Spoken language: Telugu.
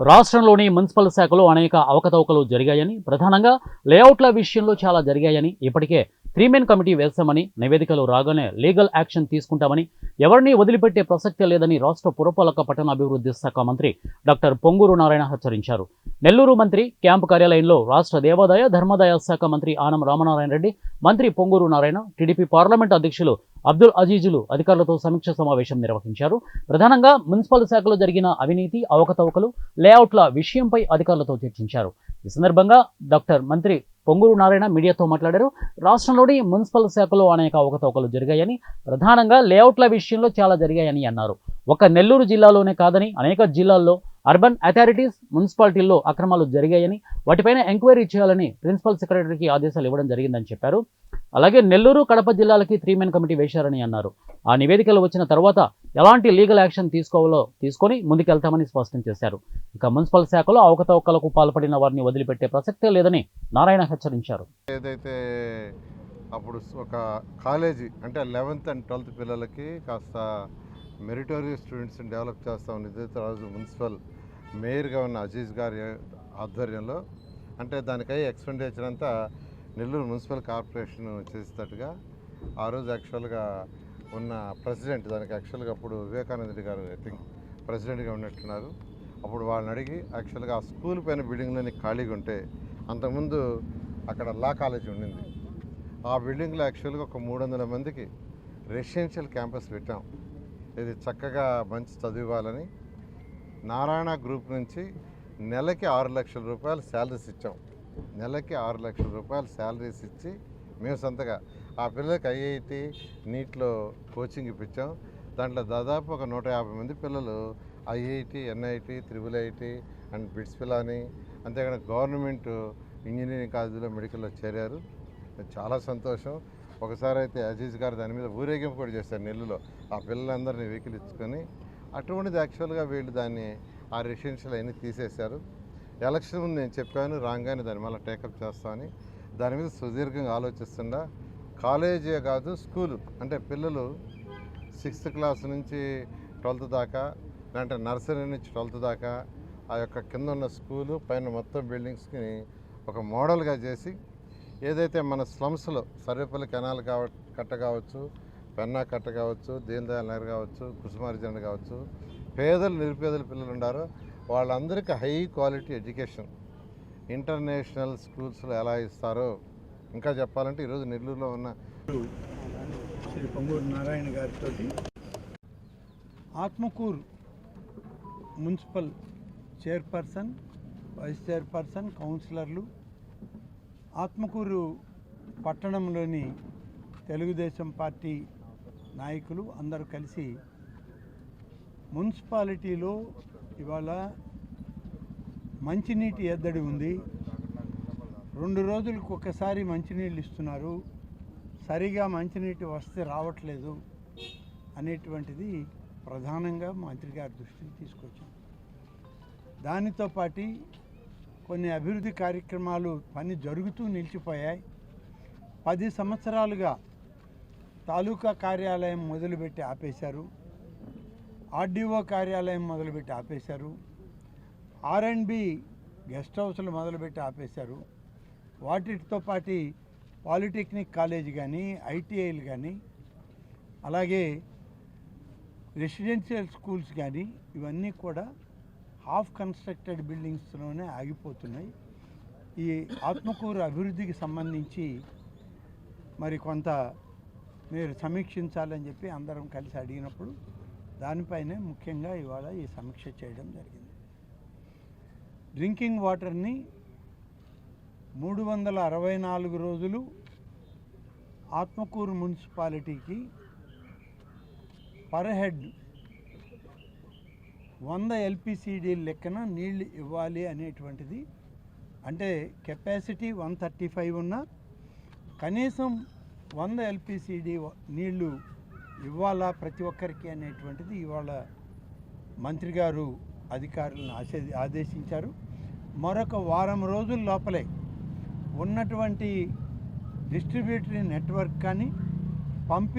రాష్ట్రంలోని మున్సిపల్ శాఖలో అనేక అవకతవకలు జరిగాయని ప్రధానంగా లేఅవుట్ల విషయంలో చాలా జరిగాయని ఇప్పటికే త్రీ మెన్ కమిటీ వేశామని నివేదికలు రాగానే లీగల్ యాక్షన్ తీసుకుంటామని ఎవరిని వదిలిపెట్టే ప్రసక్తే లేదని రాష్ట్ర పురపాలక పట్టణాభివృద్ధి శాఖ మంత్రి డాక్టర్ పొంగూరు నారాయణ హెచ్చరించారు. నెల్లూరు మంత్రి క్యాంపు కార్యాలయంలో రాష్ట్ర దేవాదాయ ధర్మాదాయ శాఖ మంత్రి ఆనం రామనారాయణ రెడ్డి మంత్రి పొంగూరు నారాయణ టీడీపీ పార్లమెంట్ అధ్యక్షులు అబ్దుల్ అజీజులు అధికారులతో సమీక్ష సమావేశం నిర్వహించారు. ప్రధానంగా మున్సిపల్ శాఖలో జరిగిన అవినీతి అవకతవకలు లేఅవుట్ల విషయంపై అధికారులతో చర్చించారు. ఈ సందర్భంగా డాక్టర్ మంత్రి పొంగూరు నారాయణ మీడియాతో మాట్లాడారు. రాష్ట్రంలోని మున్సిపల్ శాఖలో అనేక అవకతవకలు జరిగాయని ప్రధానంగా లేఅవుట్ల విషయంలో చాలా జరిగాయని అన్నారు. ఒక నెల్లూరు జిల్లాలోనే కాదని అనేక జిల్లాల్లో అర్బన్ అథారిటీస్ మున్సిపాలిటీల్లో అక్రమాలు జరిగాయని వాటిపైన ఎంక్వైరీ చేయాలని ప్రిన్సిపల్ సెక్రటరీకి ఆదేశాలు ఇవ్వడం జరిగిందని చెప్పారు. అలాగే నెల్లూరు కడప జిల్లాలకి త్రీ మెన్ కమిటీ వేశారని అన్నారు. ఆ నివేదికలు వచ్చిన తర్వాత ఎలాంటి లీగల్ యాక్షన్ తీసుకోవాలో తీసుకొని ముందుకెళ్తామని స్పష్టం చేశారు. ఇక మున్సిపల్ శాఖలో అవకతవకలకు పాల్పడిన వారిని వదిలిపెట్టే ప్రసక్తే లేదని నారాయణ హెచ్చరించారు. ఏదైతే అప్పుడు ఒక కాలేజీ అంటే లెవెన్త్ అండ్ ట్వెల్త్ పిల్లలకి కాస్త మెరిటోరియస్ స్టూడెంట్స్ని డెవలప్ చేస్తామని ఇదైతే మున్సిపల్ మేయర్గా ఉన్న అజీజ్ గారి ఆధ్వర్యంలో అంటే దానికై ఎక్స్పెండిచర్ అంతా నెల్లూరు మున్సిపల్ కార్పొరేషన్ చేసేటట్టుగా ఆ రోజు యాక్చువల్గా ఉన్న ప్రెసిడెంట్ దానికి యాక్చువల్గా అప్పుడు వివేకానంద రెడ్డి గారు ఐ థింక్ ప్రెసిడెంట్గా ఉన్నట్టున్నారు. అప్పుడు వాళ్ళని అడిగి యాక్చువల్గా ఆ స్కూల్ పైన బిల్డింగ్లోనే ఖాళీగా ఉంటే అంతకుముందు అక్కడ లా కాలేజ్ ఉండింది. ఆ బిల్డింగ్లో యాక్చువల్గా ఒక మూడు వందల మందికి రెసిడెన్షియల్ క్యాంపస్ పెట్టాం. ఇది చక్కగా మంచి చదివాలని నారాయణ గ్రూప్ నుంచి నెలకి ఆరు లక్షల రూపాయలు శాలరీస్ ఇచ్చాం. నెలకి ఆరు లక్షల రూపాయలు శాలరీస్ ఇచ్చి మేము సొంతగా ఆ పిల్లలకి ఐఐటి నీట్లో కోచింగ్ ఇప్పించాం. దాంట్లో దాదాపు ఒక నూట యాభై మంది పిల్లలు IIT NIT triple IT and BITS Pilani అంతేకాని గవర్నమెంట్ ఇంజనీరింగ్ కాలేజీలో మెడికల్లో చేరారు. చాలా సంతోషం. ఒకసారి అయితే అజీజ్ గారు దాని మీద ఊరేగింపు కూడా చేశారు నెల్లులో ఆ పిల్లలందరినీ వెహికల్ ఇచ్చుకొని అటువంటిది యాక్చువల్గా వీళ్ళు దాన్ని ఆ రెసిడెన్షియల్ అయినా తీసేశారు. ఎలక్షన్ ముందు నేను చెప్పాను రాగానే దాన్ని మళ్ళీ టేకప్ చేస్తామని దాని మీద సుదీర్ఘంగా ఆలోచిస్తుండా కాలేజీ కాదు స్కూలు. అంటే పిల్లలు సిక్స్త్ క్లాస్ నుంచి ట్వెల్త్ దాకా లేదంటే నర్సరీ నుంచి ట్వెల్త్ దాకా ఆ యొక్క కింద ఉన్న స్కూలు పైన మొత్తం బిల్డింగ్స్కి ఒక మోడల్గా చేసి ఏదైతే మన స్లమ్స్లో సర్వేపల్లి కెనాల్ కావ కట్ట కావచ్చు పెన్నా కట్ట కావచ్చు దీన్ దయాల్ నగర్ కావచ్చు కుసుమార్జన కావచ్చు పేదలు నిరుపేదల పిల్లలు ఉన్నారో వాళ్ళందరికీ హై క్వాలిటీ ఎడ్యుకేషన్. ఇంటర్నేషనల్ స్కూల్స్లో ఎలా ఇస్తారో ఇంకా చెప్పాలంటే ఈరోజు నెల్లూరులో ఉన్న శ్రీ పొంగూరు నారాయణ గారితో Atmakur municipal chairperson vice chairperson కౌన్సిలర్లు ఆత్మకూరు పట్టణంలోని తెలుగుదేశం పార్టీ నాయకులు అందరూ కలిసి మున్సిపాలిటీలో ఇవాళ మంచినీటి ఎద్దడి ఉంది. రెండు రోజులకు ఒకసారి మంచినీళ్ళు ఇస్తున్నారు. సరిగా మంచినీటి వస్తే రావట్లేదు అనేటువంటిది ప్రధానంగా మంత్రి గారి దృష్టికి తీసుకొచ్చాం. దానితో పాటు కొన్ని అభివృద్ధి కార్యక్రమాలు పని జరుగుతూ నిలిచిపోయాయి. పది సంవత్సరాలుగా తాలూకా కార్యాలయం మొదలుపెట్టి ఆపేశారు. ఆర్డీఓ కార్యాలయం మొదలుపెట్టి ఆపేశారు. ఆర్ అండ్ బి గెస్ట్ హౌస్లు మొదలుపెట్టి ఆపేశారు. వాటితో పాటు పాలిటెక్నిక్ కాలేజ్ కానీ ఐటీఐలు కానీ అలాగే రెసిడెన్షియల్ స్కూల్స్ కానీ ఇవన్నీ కూడా హాఫ్ కన్స్ట్రక్టెడ్ బిల్డింగ్స్లోనే ఆగిపోతున్నాయి. ఈ ఆత్మకూరు అభివృద్ధికి సంబంధించి మరి కొంత మీరు సమీక్షించాలని చెప్పి అందరం కలిసి అడిగినప్పుడు దానిపైనే ముఖ్యంగా ఇవాళ ఈ సమీక్ష చేయడం జరిగింది. డ్రింకింగ్ వాటర్ని మూడు వందల అరవై నాలుగు రోజులు ఆత్మకూరు మున్సిపాలిటీకి పర్ హెడ్ వంద ఎల్పిసిడి లెక్కన నీళ్ళు ఇవ్వాలి అనేటువంటిది. అంటే కెపాసిటీ వన్ థర్టీ ఫైవ్ ఉన్న కనీసం వంద ఎల్పిసిడి నీళ్ళు ఇవ్వాలా ప్రతి ఒక్కరికి అనేటువంటిది ఇవాళ మంత్రి గారు అధికారులను ఆశే ఆదేశించారు. మరొక వారం రోజుల లోపలే ఉన్నటువంటి డిస్ట్రిబ్యూటరీ నెట్వర్క్ కానీ పంపి